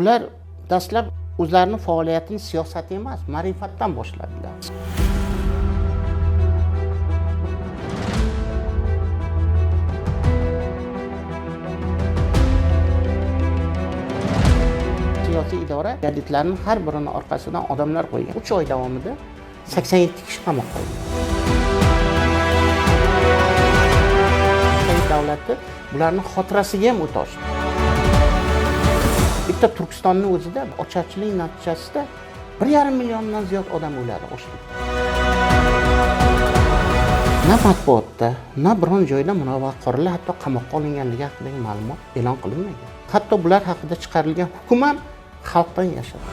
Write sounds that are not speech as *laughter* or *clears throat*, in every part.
ular dastlab o'zlarini faoliyatini siyosat emas ma'rifatdan boshladilar. Siyosiy idora jadidlarni har birini orqasidan odamlar qo'ygan. Uch oy davomida sakson yetti kishi qamoqqa olingan davlati bularni xotirasiga ham o'ta oshdi bitta turkistonni o'zida ocharchilik natijasida bir yarim milliondan ziyod odam o'ladi ochlik na matbuotda na biron joyda munavvar hatto qamoqqa olinganligi haqidagi ma'lumot e'lon qilinmagan. Hatto bular haqida chiqarilgan hukm ham xalqdan yashadi.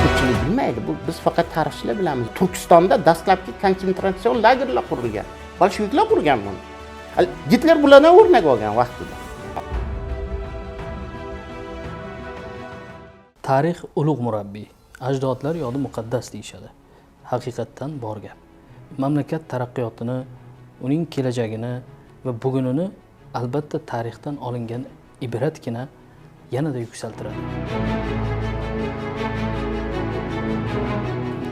Ko'pchilik bilmaydi bu biz faqat tarixchilar bilamiz. Turkistonda dastlabki konsentratsiyon lagerlar qurilgan bolsheviklar qurgan buni. Gitler bulardan o'rnak olgan vaqtida. Tarix ulug' murabbiy. Ajdodlar yodi muqaddas deyishadi. Haqiqatdan bor gap. Mamlakat taraqqiyotini uning kelajagini va bugunini albatta tarixdan olingan ibratgina yanada yuksaltiradi.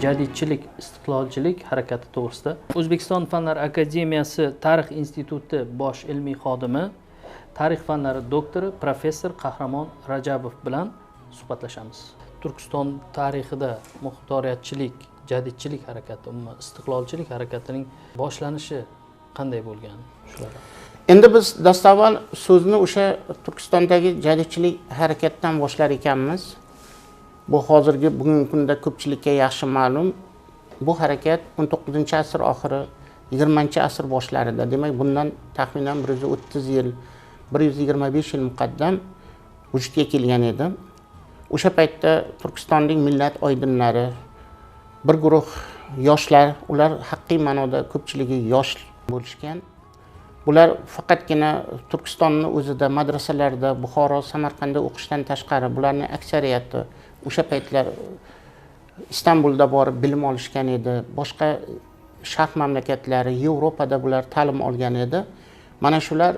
Jadidchilik istiqlolchilik harakati to'g'risida o'zbekiston fanlar akademiyasi tarix instituti bosh ilmiy xodimi tarix fanlari doktori professor qahramon rajabov bilan suhbatlashamiz. Turkiston tarixida muxtoriyatchilik jadidchilik harakati umuman istiqlolchilik harakatining boshlanishi qanday bo'lgan? Shular. Endi biz dastavval so'zni o'sha turkistondagi jadidchilik harakatidan boshlar ekanmiz. Bu hozirgi bugungi kunda ko'pchilikka yaxshi ma'lum. Bu harakat 19 asr oxiri 20 asr boshlarida. Demak bundan taxminan 130 yil 125 yil muqaddam vujudga kelgan edi. O'sha paytda turkistonning millat oydinlari bir guruh yoshlar ular haqiqiy ma'noda ko'pchiligi yosh bo'lishgan. Bular faqatgina turkistonni o'zida madrasalarda buxoro samarqandda o'qishdan tashqari bularni aksariyati o'sha paytlar istanbulda borib bilim olishgan edi. Boshqa sharq mamlakatlari yevropada bular ta'lim olgan edi. Mana shular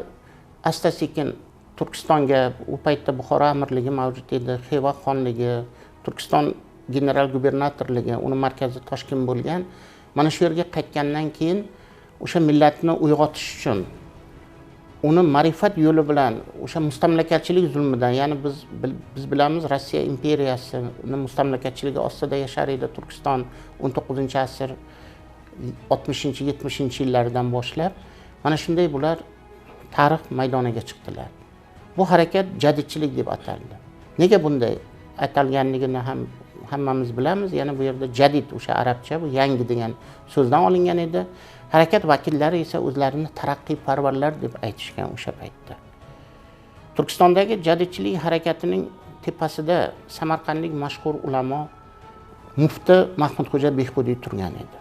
asta sekin turkistonga u paytda buxoro amirligi mavjud edi. Xiva xonligi turkiston general gubernatorligi uni markazi toshkent bo'lgan. Mana shu yerga qaytgandan keyin o'sha millatni uyg'otish uchun uni ma'rifat yo'li bilan o'sha mustamlakachilik zulmidan ya'ni biz biz bilamiz rossiya imperiyasini mustamlakachiligi ostida yashar edi turkiston 19 asr 60 70 yillardan boshlab. Mana shunday bular tarix maydoniga chiqdilar bu harakat jadidchilik deb ataldi. Nega bunday atalganligini ham hammamiz bilamiz. Yana bu yerda jadid o'sha arabcha bu yangi degan so'zdan olingan edi. Harakat vakillari esa o'zlarini taraqqiyparvarlar deb aytishgan o'sha paytda. Turkistondagi jadidchilik harakatining tepasida samarqandlik mashhur ulamo mufti mahmudxo'ja behbudiy turgan edi.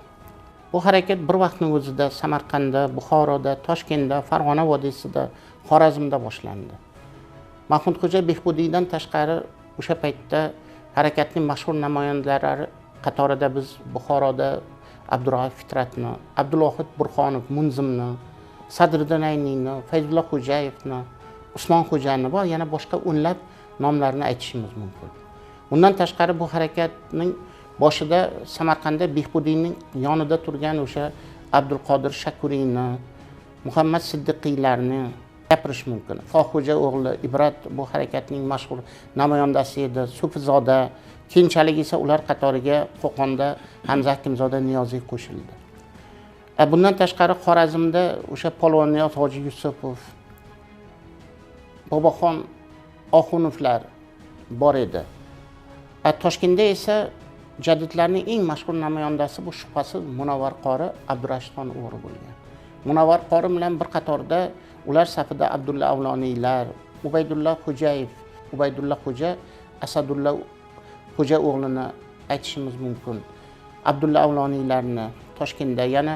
Bu harakat bir vaqtning o'zida samarqandda buxoroda toshkentda farg'ona vodiysida xorazmda boshlandi. Mahmudxo'ja behbudiydan tashqari o'sha paytda harakatning mashhur namoyandalari qatorida biz buxoroda abdurauf fitratni abdullohid burxonov munzimni sadriddin ayniyni fayzulla xo'jayevni usmon xo'jani va yana boshqa o'nlab nomlarni aytishimiz mumkin. Undan tashqari bu harakatning boshida samarqandda behbudiyning yonida turgan o'sha abdulqodir shakuriyni muhammad siddiqiylarni gapirish mumkin. Fohxo'ja o'g'li ibrat bu harakatning mashhur namoyandasi edi. Sufizoda keyinchalik esa ular qatoriga qo'qonda hamza hakimzoda niyoziy qo'shildi. E, bundan tashqari xorazmda o'sha polvonniyoz hoji yusupov boboxon oxunovlar bor edi. E, toshkentda esa jadidlarning eng mashhur namoyandasi bu shubhasiz munavvar qori abdurashidxon o'g'ri bo'lgan. Munavvar qori bilan bir qatorda ular safida abdulla avloniylar ubaydulla xo'jayev ubaydulla xo'ja asadulla xo'ja o'g'lini aytishimiz mumkin. Abdulla avloniylarni toshkentda yana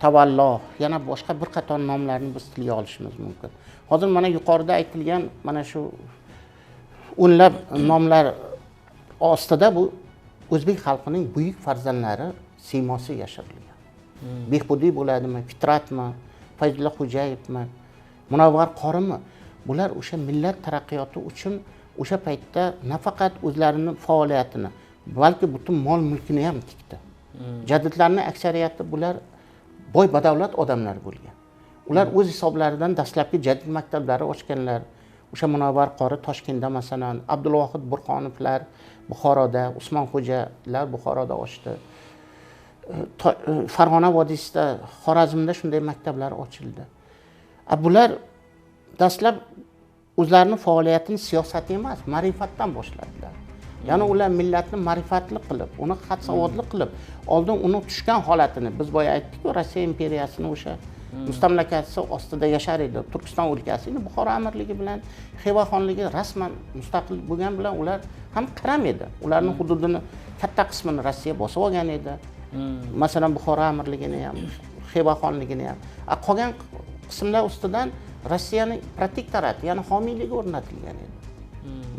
tavallo yana boshqa bir qator nomlarni biz tilga olishimiz mumkin. Hozir mana yuqorida aytilgan mana shu o'nlab nomlar ostida bu o'zbek xalqining buyuk farzandlari siymosi yashirilgan behbudiy bo'ladimi fitratmi fayzulla xo'jayevmi munavvar qorimi? Bular o'sha millat taraqqiyoti uchun o'sha paytda nafaqat o'zlarini faoliyatini balki butun mol mulkini ham tikdi. Jadidlarni aksariyati bular boy badavlat odamlar bo'lgan. Ular o'z hisoblaridan dastlabki jadid maktablari ochganlar. O'sha munavvar qori toshkentda masalan abdulvohid burxonovlar buxoroda usmonxo'jalar buxoroda ochdi E, farg'ona vodiysida xorazmda shunday maktablar ochildi. A bular dastlab o'zlarini faoliyatini siyosat emas ma'rifatdan boshladilar. Ya'ni ular millatni ma'rifatli qilib uni xat savodli qilib oldin uni tushgan holatini biz boya aytdikku rossiya imperiyasini o'sha mustamlakasi ostida yashar edi. Turkiston o'lkasi endi buxoro amirligi bilan xiva xonligi rasman mustaqil bo'lgan bilan ular ham qaram edi. Ularni hududini katta qismini rossiya bosib olgan edi. Masalan buxoro amirligini ham xiva xonligini ham. Qolgan qismlar ustidan rossiyani protektorati ya'ni homiyligi o'rnatilgan edi.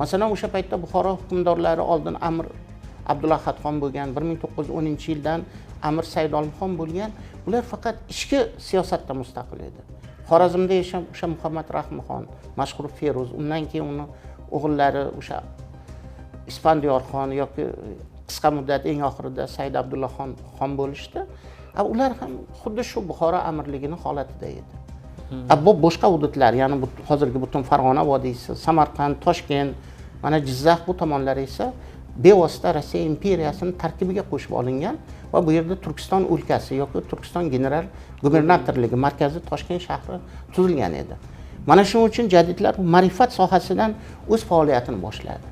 Masalan o'sha paytda buxoro hukmdorlari oldin amir abdulahadxon bo'lgan bir ming to'qqiz yuz o'ninchi yildan amir said olimxon bo'lgan. Ular faqat ichki siyosatda mustaqil edi. Xorazmda yashab o'sha muhammad rahimxon mashhur feruz undan keyin uni o'g'illari o'sha isfandiyorxon yoki qisqa muddat eng oxirida said abdullaxon xon bo'lishdi. A ular ham xuddi shu buxoro amirligini holatida edi. A bu boshqa hududlar ya'ni hozirgi butun farg'ona vodiysi samarqand toshkent mana jizzax bu tomonlar esa bevosita rossiya imperiyasini tarkibiga qo'shib olingan va bu yerda turkiston o'lkasi yoki turkiston general gubernatorligi markazi toshkent shahri tuzilgan edi. Mana shuning uchun jadidlar ma'rifat sohasidan o'z faoliyatini boshladi.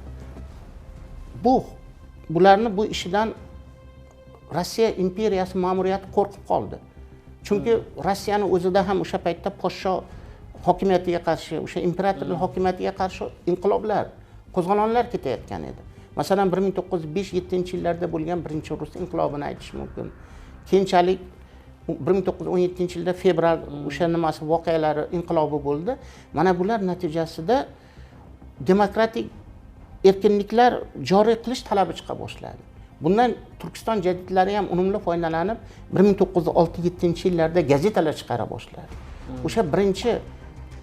Bu bularni bu ishidan rossiya imperiyasi ma'muriyati qo'rqib qoldi. Chunki rossiyani o'zida ham o'sha paytda podsho hokimiyatiga qarshi o'sha imperatorlik hokimiyatiga qarshi inqiloblar qo'zg'olonlar ketayotgan edi. Masalan bir ming to'qqiz yuz besh yettinchi yillarda bo'lgan birinchi rus inqilobini aytish mumkin. Keyinchalik bir ming to'qqiz yuz o'n yettinchi yilda fevral o'sha nimasi voqealari inqilobi bo'ldi. Mana bular natijasida demokratik erkinliklar joriy qilish talabi chiqa boshladi. Bundan turkiston jadidlari ham unumli foydalanib bir ming to'qqiz yuz olti yettinchi yillarda gazetalar chiqara boshladi. O'sha birinchi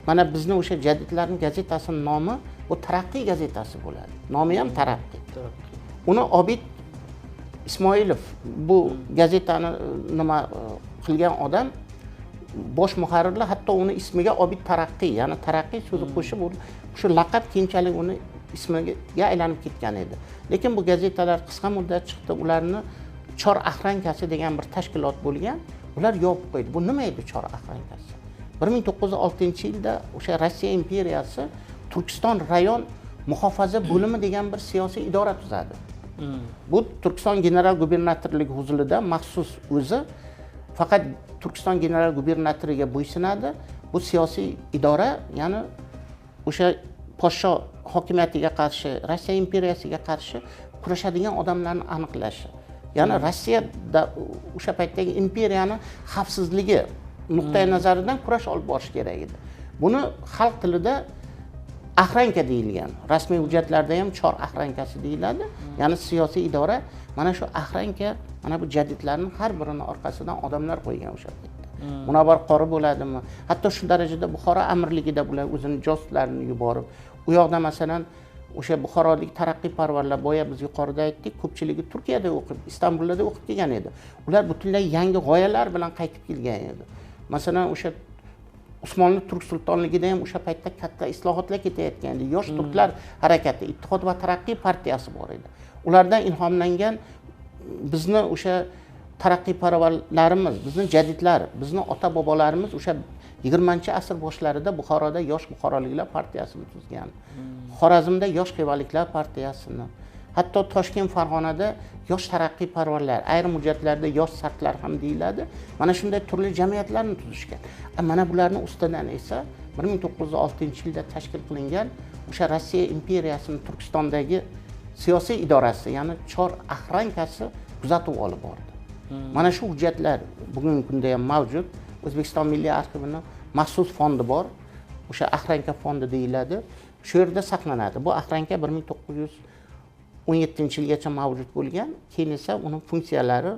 mana bizni o'sha jadidlarni gazetasini nomi bu taraqqiy gazetasi bo'ladi. Nomi ham taraqqiy uni obid ismoilov bu gazetani e, nima e, qilgan odam bosh muharrirlar hatto uni ismiga obid taraqqiy ya'ni taraqqiy so'zi qo'shib u- shu laqab keyinchalik uni ismiga aylanib ketgan edi. Lekin bu gazetalar qisqa muddat chiqdi ularni chor ahrankasi degan bir tashkilot bo'lgan ular yopib qo'ydi. Bu nima edi chor ahrankasi? bir ming to'qqiz yuz oltinchi yilda o'sha rossiya imperiyasi turkiston rayon muhofaza bo'limi degan bir siyosiy idora tuzadi. Bu turkiston general gubernatorligi huzurida maxsus o'zi faqat turkiston general gubernatoriga bo'ysunadi. Bu siyosiy idora ya'ni o'sha podsho hokimiyatiga qarshi rossiya imperiyasiga qarshi kurashadigan odamlarni aniqlashi. Ya'ni rossiyada o'sha paytdagi imperiyani xavfsizligi nuqtai nazaridan kurash olib borish kerak edi. Buni xalq tilida ahranka deyilgan rasmiy hujjatlarda ham chor ahrankasi deyiladi. Ya'ni siyosiy idora mana shu ahranka mana bu jadidlarni har birini orqasidan odamlar qo'ygan o'sha munavvar qori bo'ladimi? Hatto shu darajada buxoro amirligida bular o'zini josuslarni yuborib u yoqda masalan o'sha buxorolik taraqqiyparvarlar boya biz yuqorida aytdik ko'pchiligi turkiyada o'qib istanbulda o'qib kelgan edi. Ular butunlay yangi g'oyalar bilan qaytib kelgan edi. Masalan o'sha usmonli turk sultonligida ham o'sha paytda katta islohotlar ketayotgan edi. Yosh turklar harakati ittihod va taraqqiy partiyasi bor edi. Ulardan ilhomlangan bizni o'sha taraqqiyparvarlarimiz bizni jadidlar bizni ota bobolarimiz o'sha yigirmanchi asr boshlarida buxoroda yosh buxoroliklar partiyasini tuzgan. Xorazmda yosh xivaliklar partiyasini hatto toshkent farg'onada yosh taraqqiyparvarlar ayrim hujjatlarda yosh sartlar ham deyiladi. Mana shunday turli jamiyatlarni tuzishgan. Mana bularni ustidan esa bir ming to'qqiz yuz oltinchi yilda tashkil qilingan o'sha rossiya imperiyasini turkistondagi siyosiy idorasi ya'ni chor ahrankasi kuzatuv olib bordi Hmm. mana shu hujjatlar bugungi kunda ham mavjud. O'zbekiston milliy arxivini maxsus fondi bor. O'sha ahranka fondi deyiladi. Shu yerda saqlanadi. Bu ahranka bir ming to'qqiz yuz o'n yettinchi yilgacha mavjud bo'lgan. Keyin esa uni funksiyalari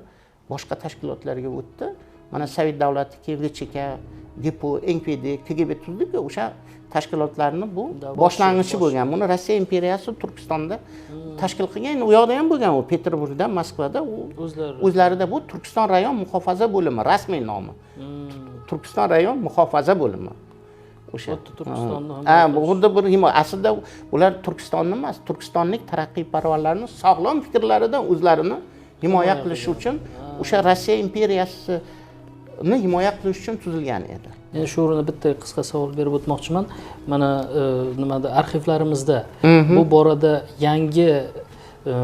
boshqa tashkilotlarga o'tdi. Mana sovet davlati keyin vchk gepo nkvd kgb tuzdiku o'sha tashkilotlarni bu boshlang'ichi bosh- bo'lgan. Buni rossiya imperiyasi turkistonda tashkil qilgan. U yoqda ham bo'lgan u peterburgda moskvada u o'zlari. o'zlarida bu turkiston rayon muhofaza bo'limi rasmiy nomi. Hmm. turkiston rayon muhofaza bo'limi. O'sha. Xuddi Turkistonni xuddi bir aslida ular turkistonni emas turkistonlik taraqqiyparvarlarni sog'lom fikrlaridan o'zlarini himoya qilish uchun o'sha rossiya imperiyasini himoya qilish uchun tuzilgan edi. Men shu o'rinda bitta qisqa savol berib o'tmoqchiman. Mana e, nimada arxivlarimizda bu borada yangi e,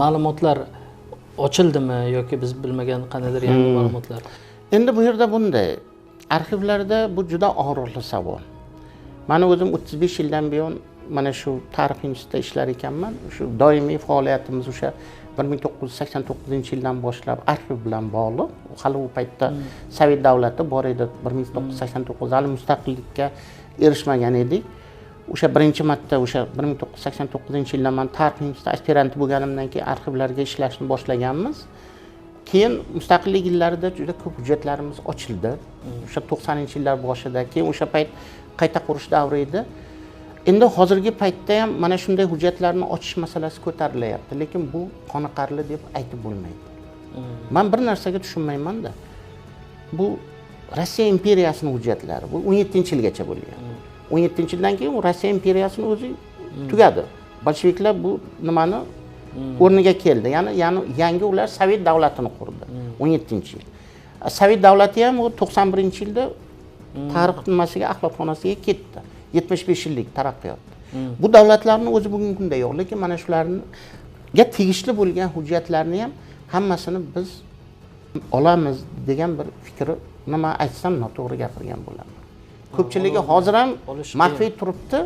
ma'lumotlar ochildimi yoki biz bilmagan qandaydir yangi ma'lumotlar? endi bu yerda bunday. Arxivlarda bu juda og'riqli savol. Mani o'zim o'ttiz besh yildan buyon mana shu tarix institutida ishlar ekanman. Shu doimiy faoliyatimiz o'sha bir ming to'qqiz yuz sakson to'qqizinchi yildan boshlab arxiv bilan bog'liq. Hali u paytda sovet davlati bor edi. Bir ming to'qqiz yuz sakson to'qqiz hali mustaqillikka erishmagan edik o'sha birinchi marta o'sha bir ming to'qqiz yuz sakson to'qqizinchi yildan man tarix aspiranti bo'lganimdan keyin arxivlarga ishlashni boshlaganmiz. Keyin mustaqillik yillarida juda ko'p hujjatlarimiz ochildi. O'sha to'qsoninchi yillar boshida. Keyin o'sha payt qayta qurish davri edi endi hozirgi paytda ham mana shunday hujjatlarni ochish masalasi ko'tarilyapti lekin bu qoniqarli deb aytib bo'lmaydi. Man bir narsaga tushunmaymanda. Bu rossiya imperiyasini hujjatlari bu o'n yettinchi yilgacha bo'lgan. O'n yettinchi yildan keyin rossiya imperiyasini o'zi tugadi. Bolsheviklar bu nimani o'rniga keldi. Ya'ni ya'ni yangi ular sovet davlatini qurdi o'n yettinchi yil. Sovet davlati ham u to'qson birinchi yilda tarix nimasiga axlatxonasiga ketdi yetmish besh yillik taraqqiyot bu davlatlarni o'zi bugungi kunda yo'q lekin mana shularga tegishli bo'lgan hujjatlarni ham hammasini biz olamiz degan bir fikri nima aytsam noto'g'ri gapirgan bo'laman ko'pchiligi hozir ham olish maxfiy turibdi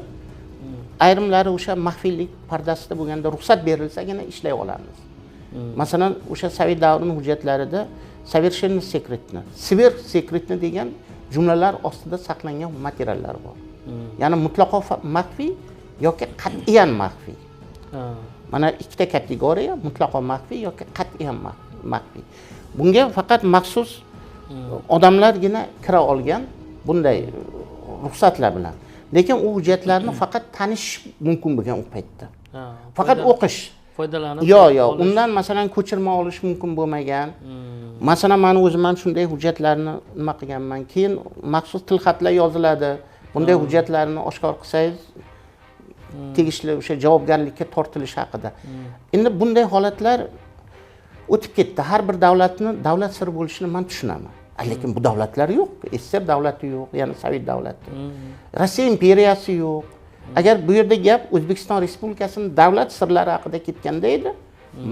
ayrimlari o'sha maxfiylik pardasida bo'lganda ruxsat berilsagina ishlay olamiz masalan o'sha sovet davrini hujjatlarida совершенно секретно sver sekretni degan jumlalar ostida saqlangan materiallar bor Ya'ni mutlaqo maxfiy yoki qat'iyan maxfiy. Mana ikkita kategoriya mutlaqo maxfiy yoki qat'iyan ma- maxfiy. Bunga faqat maxsus odamlargina kira olgan bunday ruxsatlar bilan. Lekin u hujjatlarni *clears throat* faqat tanish mumkin bo'lgan u paytda. Faqat o'qish. foydalanib yo'q yo'q undan masalan ko'chirma olish mumkin bo'lmagan. Hmm. masalan mani o'zim ham shunday hujjatlarni nima qilganman keyin maxsus tilxatlar yoziladi bunday hujjatlarni oshkor qilsangiz tegishli o'sha javobgarlikka tortilish haqida. Endi bunday holatlar o'tib ketdi. Har bir davlatni davlat siri bo'lishini man tushunaman. A, lekin bu davlatlar yo'q. Sssr davlati yo'q ya'ni sovet davlati. Rossiya imperiyasi yo'q. Agar bu yerda gap o'zbekiston respublikasini davlat sirlari haqida ketganda edi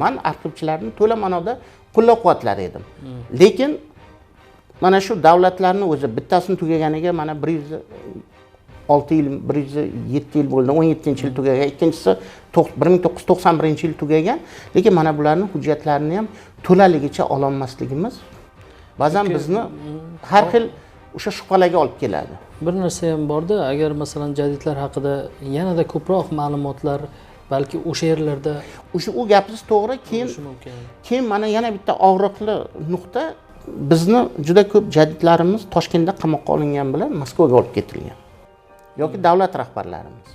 man arxivchilarni to'la ma'noda qo'llab quvvatlar edim lekin mana shu davlatlarni o'zi bittasini tugaganiga mana bir yuz olti yil bir yuz yetti yil bo'ldi o'n yettinchi yil tugagan. İkkinchisi bir ming to'qqiz yuz to'qson birinchi yil tugagan. Lekin mana bularni hujjatlarini ham to'laligicha ololmasligimiz ba'zan bizni har xil o'sha shubhalarga olib keladi. Bir narsa ham borda agar masalan jadidlar haqida yanada ko'proq ma'lumotlar balki o'sha yerlarda o'sha u gapingiz to'g'ri keyin keyin mana yana bitta og'riqli nuqta bizni juda ko'p jadidlarimiz toshkentda qamoqqa olingan bilan moskvaga olib ketilgan. Yoki davlat rahbarlarimiz.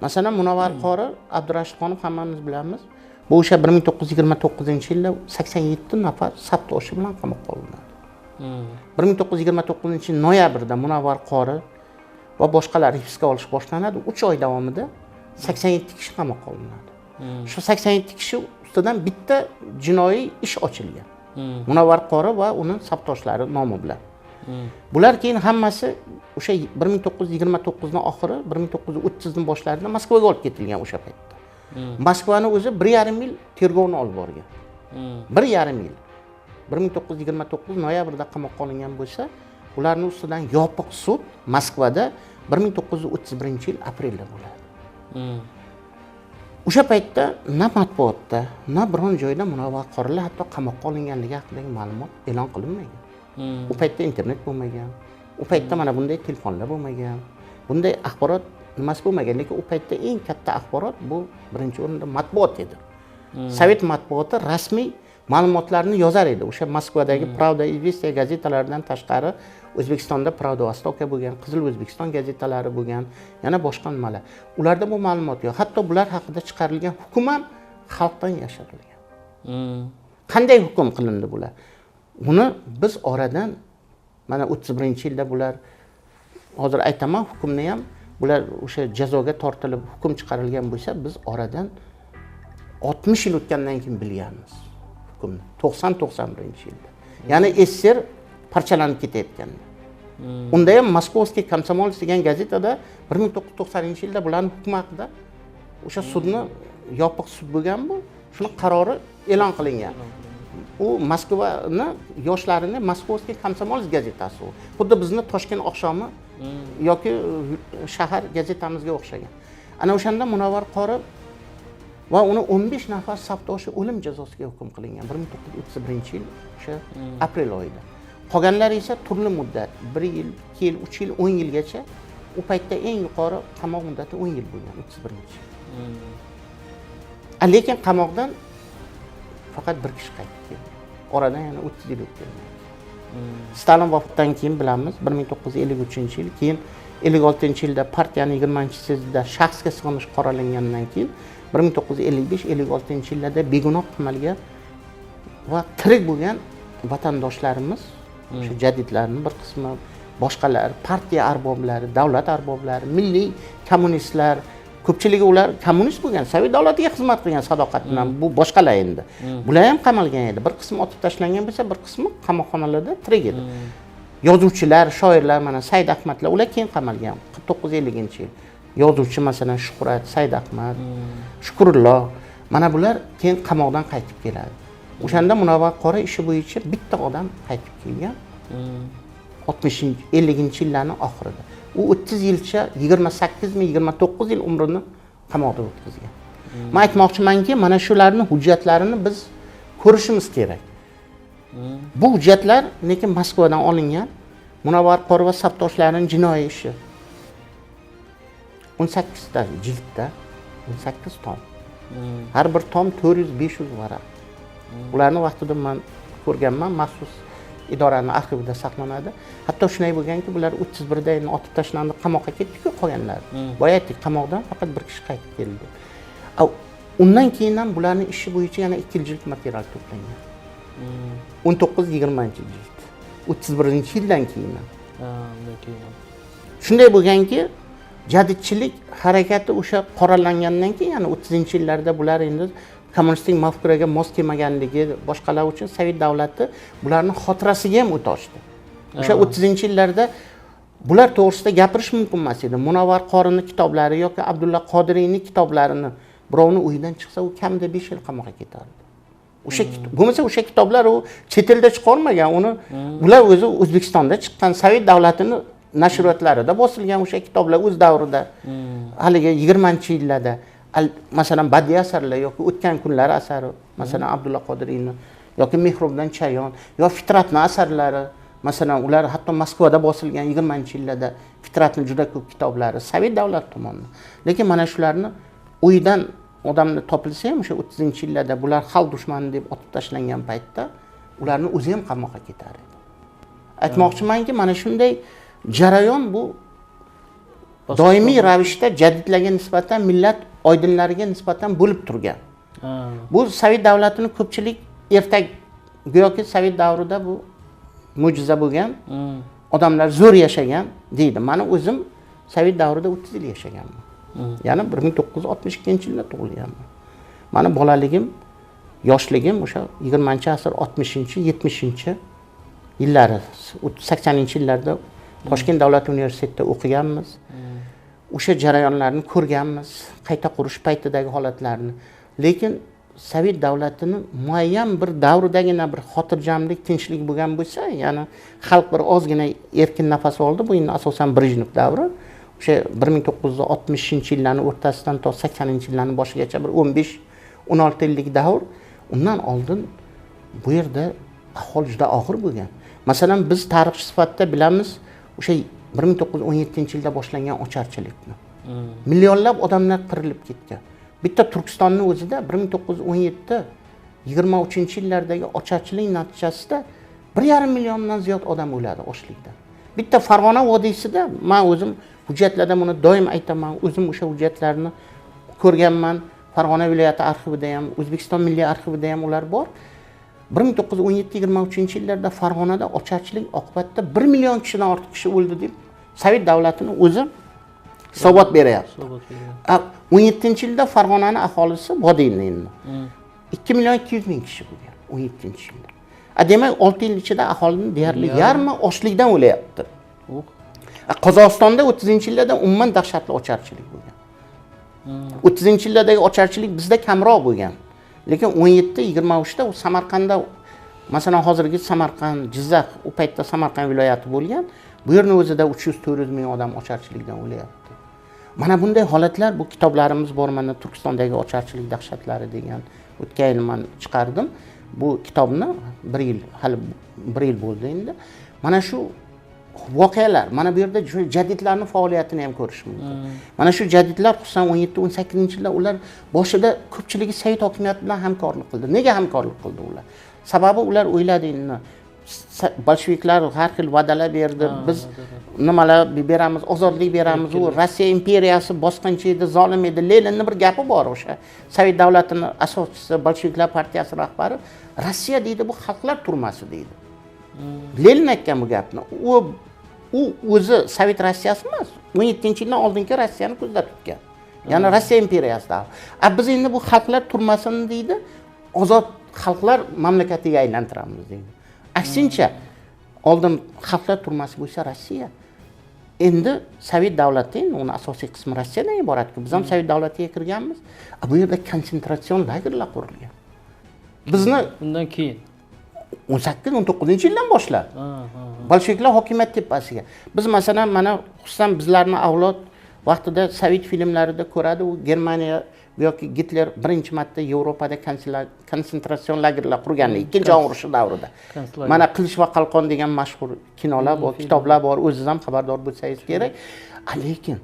Masalan munavvar qori abdurashidxonov hammamiz bilamiz bu o'sha bir ming to'qqiz yuz yigirma to'qqizinchi yilda sakson yetti nafar saptoshi bilan qamoqqa olinadi. Hmm. bir ming to'qqiz yuz yigirma to'qqizinchi yil noyabrda munavvar qori va boshqalar hibsga olish boshlanadi. Uch oy davomida sakson yetti kishi qamoqqa olinadi. Shu sakson yetti kishi ustidan bitta jinoiy ish ochilgan. Hmm. Munavvar qori va uni saptoshlari nomi bilan. Hmm. bular keyin hammasi o'sha bir ming to'qqiz yuz yigirma to'qqizni oxiri bir ming to'qqiz yuz o'ttizni boshlarida moskvaga olib ketilgan o'sha paytda. Moskvani o'zi bir yarim yil tergovni olib borgan. Hmm. bir yarim yil. bir ming to'qqiz yuz yigirma to'qqiz noyabrda qamoqqa olingan bo'lsa ularni ustidan yopiq sud moskvada bir ming to'qqiz yuz o'ttiz birinchi yil aprelda bo'ladi. Hmm. O'sha paytda na matbuotda na biron joyda munavvar qorilar hatto qamoqqa olinganligi haqidagi ma'lumot e'lon qilinmagan. Hmm. u paytda internet bo'lmagan u paytda mana bunday telefonlar bo'lmagan bunday axborot nimasi bo'lmagan lekin u paytda eng katta axborot bu birinchi o'rinda matbuot edi. Sovet matbuoti rasmiy ma'lumotlarni yozar edi. O'sha moskvadagi pravda известия gazetalaridan tashqari o'zbekistonda pravda vostoka bo'lgan qizil o'zbekiston gazetalari bo'lgan yana boshqa nimalar. Ularda bu ma'lumot yo'q. Hatto bular haqida chiqarilgan hukm ham xalqdan yashirilgan. Mm. qanday hukm qilindi bular? Uni biz oradan mana o'ttiz birinchi yilda bular hozir aytaman hukmni ham bular o'sha jazoga tortilib hukm chiqarilgan bo'lsa biz oradan oltmish yil o'tgandan keyin bilganmiz hukmni to'qson to'qson birinchi yilda. Ya'ni sssr parchalanib ketayotganda unda ham moskovskiy komsomolец degan gazetada bir ming to'qqiz yuz to'qsoninchi yilda bularni hukmi haqida o'sha sudni yopiq sud bo'lgan bu shuni qarori e'lon qilingan. U moskvani yoshlarini moskovskiy komsomolец gazetasi u. Xuddi bizni toshkent oqshomi yoki e, shahar gazetamizga o'xshagan. Ana o'shanda munavvar qori va uni o'n besh nafar safdoshi o'lim jazosiga hukm qilingan. bir ming to'qqiz yuz o'ttiz birinchi yil o'sha aprel oyida. Qolganlari esa turli muddat bir yil ikki yil uch yil o'n yilgacha u paytda eng yuqori qamoq muddati o'n yil bo'lgan o'ttiz birinchi yil. A, lekin qamoqdan faqat bir kishi qaytib keldi. Oradan yana o'ttiz yil o'tgan stalin vafotidan keyin bilamiz bir ming to'qqiz yuz ellik uchinchi yil keyin ellik oltinchi yilda partiyani yigirmanchi syezdida shaxsga sig'inish qoralangandan keyin bir ming to'qqiz yuz ellik besh ellik oltinchi yillarda begunoh qamalgan va tirik bo'lgan vatandoshlarimiz o'sha jadidlarni bir qismi boshqalar partiya arboblari davlat arboblari milliy kommunistlar ko'pchiligi ular kommunist bo'lgan sovet davlatiga xizmat qilgan sadoqat bilan bu boshqalar endi. Bular ham qamalgan edi. Bir qismi otib tashlangan bo'lsa bir qismi qamoqxonalarda tirik edi. Yozuvchilar shoirlar mana said ahmadlar ular keyin qamalgan qirq to'qqiz elliginchi yil yozuvchi masalan shuhrat said ahmad shukurullo. Mana bular keyin qamoqdan qaytib keladi. O'shanda munavvar qori ishi bo'yicha bitta odam qaytib kelgan. Oltmishinchi elliginchi yillarni oxirida. U o'ttiz yilcha yigirma sakkizmi yigirma to'qqiz yil umrini qamoqda o'tkazgan. Man aytmoqchimanki mana shularni hujjatlarini biz ko'rishimiz kerak. Bu hujjatlar lekin moskvadan olingan munavvar qori va safdoshlarining jinoiy ishi o'n sakkizta jildda o'n sakkiz tom har bir tom to'rt yuz besh yuz varaq ularni vaqtida man ko'rganman maxsus idorani arxivida saqlanadi. Hatto shunday bo'lganki bular o'ttiz birda endi otib tashlandi qamoqqa ketdiku qolganlar. Boya aytdik qamoqdan faqat bir kishi qaytib keldi. Undan keyin ham bularni ishi bo'yicha yana ikki jild material to'plangan. O'n to'qqiz yigirmanchi jild o'ttiz birinchi yildan keyin ham. shunday bo'lganki jadidchilik harakati o'sha qoralangandan keyin ya'ni o'ttizinchi yillarda bular endi kommunistik mafkuraga mos kelmaganligi boshqalar uchun sovet davlati bularni xotirasiga ham o't ochdi o'sha o'ttizinchi yillarda bular to'g'risida gapirish mumkin emas edi. Munavvar qorini kitoblari yoki abdulla qodiriyni kitoblarini birovni uyidan chiqsa u kamida besh yil qamoqqa ketardi. O'sha kit- bo'lmasa o'sha kitoblar u chet elda chiqolmagan uni ular o'zi o'zbekistonda chiqqan sovet davlatini nashriyotlarida bosilgan o'sha kitoblar o'z davrida. Haligi yigirmanchi yillarda al- masalan badiiy asarlar yoki o'tgan kunlar asari masalan abdulla qodiriyni yoki mehrobdan chayon yo fitratni asarlari masalan ular hatto moskvada bosilgan yigirmanchi yillarda fitratni juda ko'p kitoblari sovet davlati tomonidan. Lekin mana shularni uyidan odamni topilsa ham o'sha o'ttizinchi yillarda bular xalq dushmani deb otib tashlangan paytda ularni o'zi ham qamoqqa ketar edi aytmoqchimanki mana shunday jarayon bu doimiy ravishda jadidlarga nisbatan millat oydinlariga nisbatan bo'lib turgan. Bu sovet davlatini ko'pchilik ertak go'yoki sovet davrida bu mo'jiza bo'lgan odamlar zo'r yashagan deydi. Mani o'zim sovet davrida o'ttiz yil yashaganman. Ya'ni bir ming to'qqiz yuz oltmish ikkinchi yilda tug'ilganman. Mani bolaligim yoshligim o'sha yigirmanchi asr oltmishinchi yetmishinchi yillari saksoninchi yillarda toshkent davlat universitetida o'qiganmiz. O'sha jarayonlarni ko'rganmiz qayta qurish paytidagi holatlarni. Lekin sovet davlatini muayyan bir davridagina bir xotirjamlik tinchlik bo'lgan bo'lsa ya'ni xalq bir ozgina erkin nafas oldi. Bu endi asosan brejnev davri. O'sha bir ming to'qqiz yuz oltmishinchi yillarni o'rtasidan to saksoninchi yillarni boshigacha bir o'n besh o'n olti yillik davr. Undan oldin bu yerda ahvol juda og'ir bo'lgan. Masalan biz tarixchi sifatida bilamiz o'sha bir ming to'qqiz yuz o'n yettinchi yilda boshlangan ocharchilikni millionlab odamlar qirilib ketgan bitta turkistonni o'zida bir ming to'qqiz yuz o'n yetti yigirma uchinchi yillardagi ocharchilik natijasida bir yarim milliondan ziyod odam o'ladi ochlikdan bitta farg'ona vodiysida man o'zim hujjatlarda buni doim aytaman o'zim o'sha hujjatlarni ko'rganman. Farg'ona viloyati arxivida ham o'zbekiston milliy arxivida ham ular bor bir ming to'qqiz yuz o'n yetti yigirma uchinchi yillarda farg'onada ocharchilik oqibatida bir million kishidan ortiq kishi o'ldi deb sovet davlatini o'zi hisobot beryapti. Hisobot bergan. A, o'n yettinchi yilda farg'onani aholisi vodiyni endi. İkki million ikki yuz ming kishi bo'lgan o'n yettinchi yilda. A demak olti yil ichida aholini deyarli yarmi ochlikdan o'lyapti. Qozog'istonda o'ttizinchi yillarda umuman dahshatli ocharchilik bo'lgan. O'ttizinchi yillardagi ocharchilik bizda kamroq bo'lgan lekin o'n yetti yigirma uchda u samarqandda masalan hozirgi samarqand jizzax u paytda samarqand viloyati bo'lgan. Bu yerni o'zida uch yuz to'rt yuz ming odam ocharchilikdan o'lyapti. Mana bunday holatlar bu kitoblarimiz bor mana turkistondagi ocharchilik dahshatlari degan o'tgan yil man chiqardim. Bu kitobni bir yil hali bir yil bo'ldi endi. Mana shu voqealar. Mana bu yerda shu jadidlarni faoliyatini ham ko'rish mumkin. Mana shu jadidlar xususan o'n yetti o'n sakkizinchi yilda ular boshida ko'pchiligi sovet hokimiyati bilan hamkorlik qildi. Nega hamkorlik qildi ular? Sababi ular o'yladi bolsheviklar har xil va'dalar berdi. Biz nimalar beramiz ozodlik beramiz. U rossiya imperiyasi bosqinchi edi zolim edi. Leninni bir gapi bor o'sha. Sovet davlatini asoschisi bolsheviklar partiyasi rahbari rossiya deydi bu xalqlar turmasi deydi lenin aytgan bu gapni u u o'zi sovet rossiyasi emas o'n yettinchi yildan oldingi rossiyani ko'zda tutgan. Ya'ni rossiya imperiyasida. A biz endi bu xalqlar turmasini deydi ozod xalqlar mamlakatiga aylantiramiz deydi. Aksincha oldin xalqlar turmasi bo'lsa rossiya endi sovet davlati uni asosiy qismi rossiyadan iboratku biz ham sovet davlatiga kirganmiz. Bu yerda konsentratsion lagerlar qurilgan. Bizni undan keyin o'n sakkiz o'n to'qqizinchi yildan boshlab bolsheviklar hokimiyat tepasiga. Biz masalan mana xususan bizlarni avlod vaqtida sovet filmlarida ko'radi u germaniya yoki gitler birinchi marta yevropada konsentrassion lagerlar qurganini ikkinchi jahon urushi davrida. mana qilish va qalqon degan mashhur kinolar bor kitoblar bor o'zingiz ham xabardor bo'lsangiz kerak. Lekin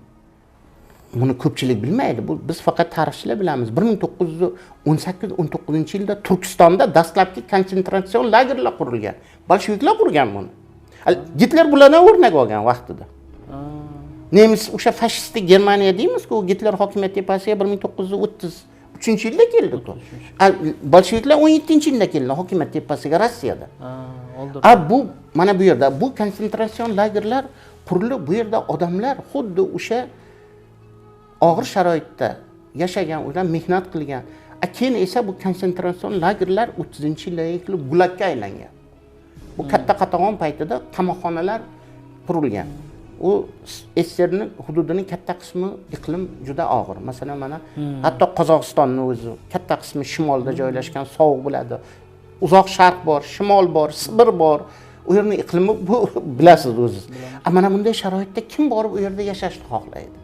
buni ko'pchilik bilmaydi. Bu biz faqat tarixchilar bilamiz. bir ming to'qqiz yuz o'n sakkiz o'n to'qqizinchi yilda turkistonda dastlabki konsentrassion lagerlar qurilgan. Bolsheviklar qurgan buni. Gitler bulardan o'rnak olgan vaqtida. Nemis o'sha fashistik germaniya deymizku gitler hokimiyat tepasiga bir ming to'qqiz yuz o'ttiz uchinchi yilda keldiku bolsheviklar o'n yettinchi yilda keldi hokimiyat tepasiga rossiyada. A bu mana bu yerda bu konsentrassion lagerlar qurilib bu yerda odamlar xuddi o'sha og'ir sharoitda yashagan ular mehnat qilgan. A keyin esa bu konsentrassion lagerlar o'ttizinchi yillarga kelib gulagga aylangan. Bu katta qatag'on paytida qamoqxonalar qurilgan. U sssrni hududining katta qismi iqlim juda og'ir. Masalan mana hatto qozog'istonni o'zi katta qismi shimolda joylashgan sovuq bo'ladi. Uzoq sharq bor shimol bor sibir bor. U yerni iqlimi bu *laughs* bilasiz o'ziz. Mana bunday sharoitda kim borib u yerda yashashni xohlaydi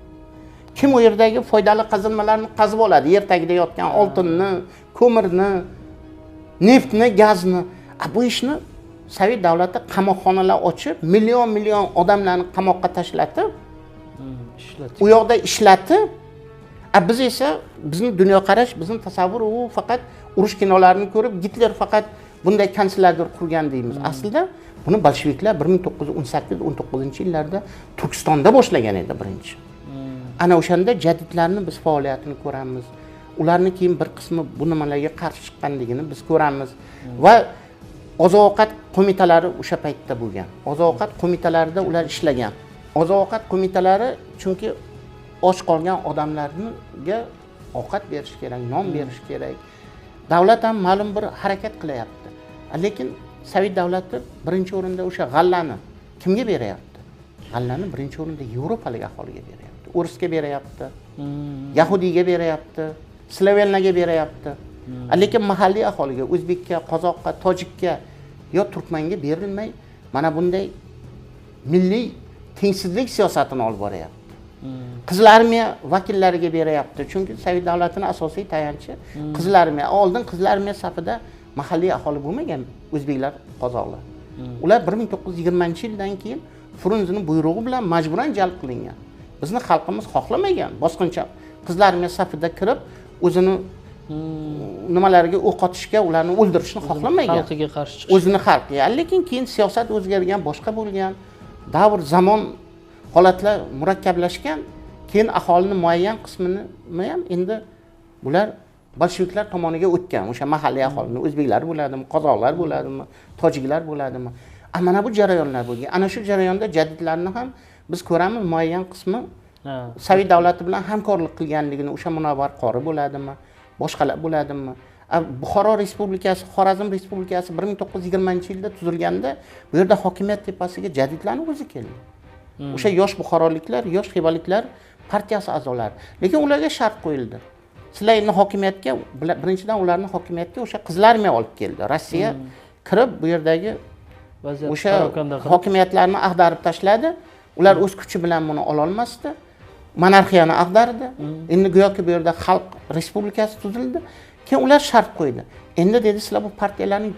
kim u yerdagi foydali qazilmalarni qazib oladi yer tagida yotgan oltinni ko'mirni neftni gazni a bu ishni sovet davlati qamoqxonalar ochib million million odamlarni qamoqqa tashlatib u yoqda ishlatib a biz esa bizni dunyoqarash bizni tasavvur u faqat urush kinolarini ko'rib gitler faqat bunday konslager qurgan deymiz aslida buni bolsheviklar bir ming to'qqiz yuz o'n sakkiz o'n to'qqizinchi yillarda turkistonda boshlagan edi birinchi ana o'shanda jadidlarni biz faoliyatini ko'ramiz. Ularni keyin bir qismi bu nimalarga qarshi chiqqanligini biz ko'ramiz. Va oziq ovqat qo'mitalari o'sha paytda bo'lgan. Oziq ovqat qo'mitalarida ular ishlagan. Oziq ovqat qo'mitalari chunki och qolgan odamlarga ovqat berish kerak non berish kerak. Davlat ham ma'lum bir harakat qilyapti. Lekin sovet davlati birinchi o'rinda o'sha g'allani kimga beryapti? G'allani birinchi o'rinda yevropalik aholiga beryapti. O'risga beryapti Hmm, yahudiyga beryapti slovenlarga beryapti lekin mahalliy aholiga o'zbekka qozoqqa tojikka yo turkmanga berilmay mana bunday milliy tengsizlik siyosatini olib boryapti. Qizil armiya vakillariga beryapti chunki sovet davlatini asosiy tayanchi. Qizil armiya oldin qizil armiya safida mahalliy aholi bo'lmagan o'zbeklar qozoqlar ular bir ming to'qqiz yuz yigirmanchi yildan keyin frunzini buyrug'i bilan majburan jalb qilingan bizni xalqimiz xohlamagan bosqinchi qizil armiya safida kirib o'zini nimalarga o'q otishga ularni o'ldirishni xohlamagan. xalqiga qarshi chiqish. O'zini xalqiga lekin keyin siyosat o'zgargan boshqa bo'lgan. Davr zamon holatlar murakkablashgan keyin aholini muayyan qismini ham endi bular bolsheviklar tomoniga o'tgan. O'sha mahalliy aholini o'zbeklar bo'ladimi qozoqlar bo'ladimi tojiklar bo'ladimi. Mana bu jarayonlar bo'lgan. Ana shu jarayonda jadidlarni ham biz ko'ramiz muayyan qismi sovet davlati bilan hamkorlik qilganligini o'sha munavvar qori bo'ladimi boshqalar bo'ladimi? Buxoro respublikasi xorazm respublikasi bir ming to'qqiz yuz yigirmanchi yilda tuzilganda bu yerda hokimiyat tepasiga jadidlarni o'zi keldi. O'sha yosh buxoroliklar yosh xivaliklar partiyasi a'zolari. Lekin ularga shart qo'yildi. Sizlar endi hokimiyatga birinchidan ularni hokimiyatga o'sha qizil armiya olib keldi. Rossiya kirib bu yerdagi o'sha hokimiyatlarni ag'darib tashladi ular o'z kuchi bilan buni ololmasdi. Monarxiyani ag'dardi. Endi go'yoki bu yerda xalq respublikasi tuzildi. Keyin ular shart qo'ydi. Endi dedi sizlar bu partiyalarni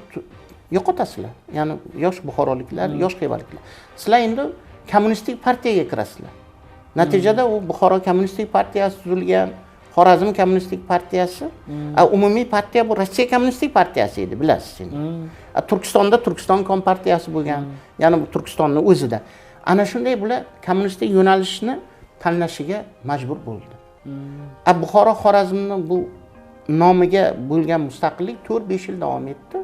yo'qotasizlar. Ya'ni yosh buxoroliklar yosh xivaliklar sizlar endi kommunistik partiyaga kirasizlar. Natijada u buxoro kommunistik partiyasi tuzilgan xorazm kommunistik partiyasi. Umumiy partiya bu rossiya kommunistik partiyasi edi bilasiz endi. Turkistonda turkiston kompartiyasi bo'lgan. Ya'ni bu turkistonni o'zida ana shunday bular kommunistik yo'nalishni tanlashiga majbur bo'ldi. A buxoro xorazmni bu nomiga bo'lgan mustaqillik to'rt besh yil davom etdi.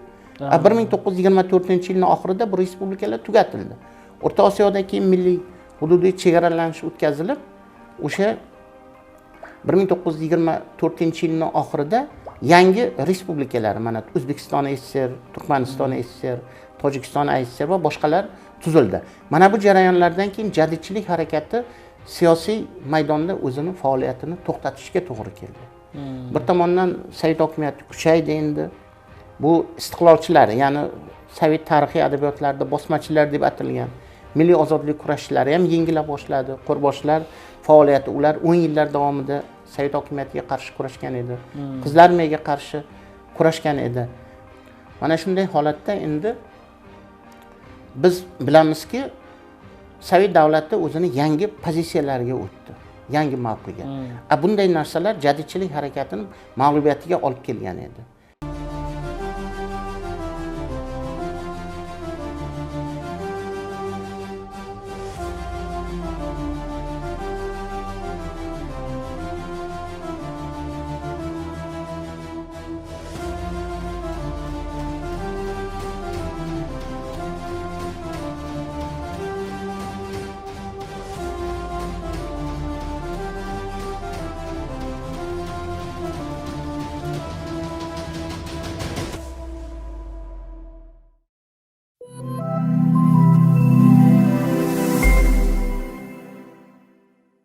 Bir ming to'qqiz yuz yigirma to'rtinchi yilni oxirida bu respublikalar tugatildi. O'rta osiyoda keyin milliy hududiy chegaralanish o'tkazilib o'sha bir ming to'qqiz yuz yigirma to'rtinchi yilni oxirida yangi respublikalar mana o'zbekiston sssr turkmaniston sssr tojikiston sssr va boshqalar tuzildi. Mana bu jarayonlardan keyin jadidchilik harakati siyosiy maydonda o'zini faoliyatini to'xtatishga to'g'ri keldi. Bir tomondan sovet hokimiyati kuchaydi endi. Bu istiqlolchilar ya'ni sovet tarixiy adabiyotlarida bosmachilar deb atalgan milliy ozodlik kurashchilari ham yengila boshladi. Qo'rboshlar faoliyati ular o'n yillar davomida sovet hokimiyatiga qarshi kurashgan edi. Qizil armiyaga qarshi kurashgan edi. Mana shunday holatda endi biz bilamizki sovet davlati o'zini yangi pozitsiyalarga o'tdi yangi mavqega. A bunday narsalar jadidchilik harakatini mag'lubiyatiga olib kelgan edi